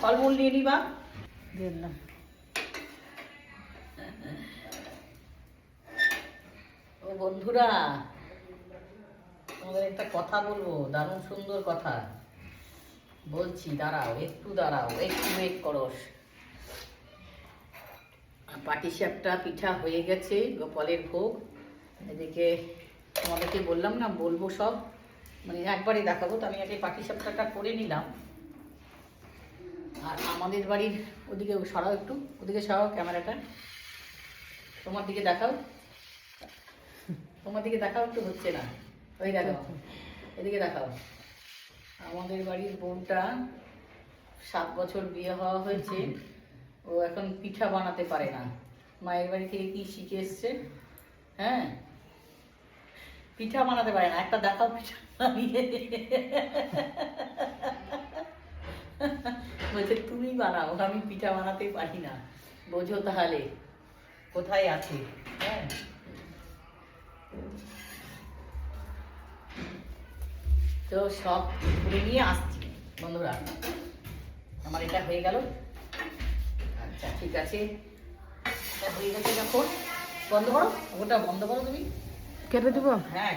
ফলমূল নিয়ে নিবা। দিয়ে দিলাম। ও বন্ধুরা তোমাদের একটা কথা বলব দারুণ সুন্দর কথা। বলছি দাঁড়াও একটু দাঁড়াও একটু ওয়েট করো। পাটিসাপটা পিঠা হয়ে গেছে গোপালের ভোগ। এদিকে তোমাদেরকে বললাম না বলব সব। মানে একবারই দেখাবো তো আমি আগে পাটিসাপটাটা করে নিলাম। আর আমাদের বাড়ির ওদিকে সরাও একটু, ওদিকে সরাও ক্যামেরাটা। তোমার দিকে দেখাও। তোমার দিকে দেখাও একটু হচ্ছে না। ওই দেখাও এদিকে দেখাও। আমাদের বাড়ির বোনটা সাত বছর বিয়ে হওয়া হয়েছে। ও এখন পিঠা বানাতে পারে না। মায়ের বাড়ি থেকে কি শিখে এসছে? হ্যাঁ? পিঠা বানাতে পারে না। একটা দেখাও পিঠা বানিয়ে। বলছে তুমি বানাও আমি পিঠা বানাতে পারি না। বোঝো তাহলে কোথায় আছে? হ্যাঁ। তো সব করে নিয়ে আসছি বন্ধুরা। আমার এটা হয়ে গেল। আচ্ছা ঠিক আছে। এটা হয়ে গেছে যখন। বন্ধ করো ওটা বন্ধ করো তুমি। কেটে দিব? হ্যাঁ